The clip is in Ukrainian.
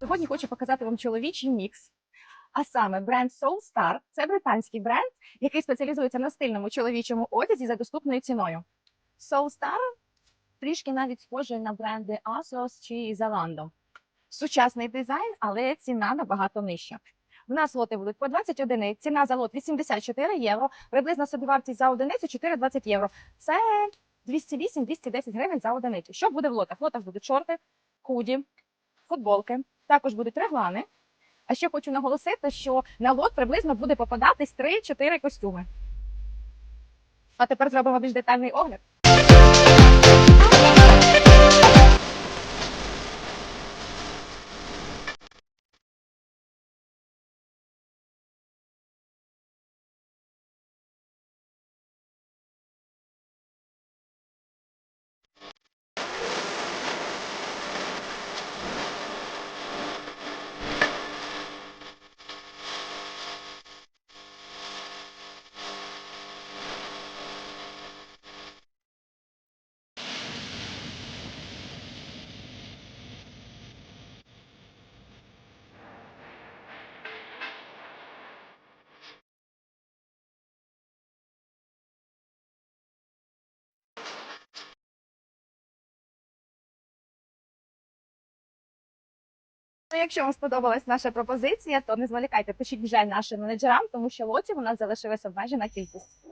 Сьогодні хочу показати вам чоловічий мікс. А саме бренд Soul Star – це британський бренд, який спеціалізується на стильному чоловічому одязі за доступною ціною. Soul Star трішки навіть схожий на бренди ASOS чи Zalando. Сучасний дизайн, але ціна набагато нижча. В нас лоти будуть по 20 одиниць, ціна за лот 84 євро, приблизно собівартість за одиницю 4,20 євро. Це 208-210 гривень за одиницю. Що буде в лотах? В лотах будуть шорти, худі, футболки, також будуть реглани. А ще хочу наголосити, що на лот приблизно буде попадатись 3-4 костюми. А тепер зробимо більш детальний огляд. Ну, якщо вам сподобалась наша пропозиція, то не зволікайте, пишіть вже нашим менеджерам, тому що лотів у нас залишилася обмежена кількість.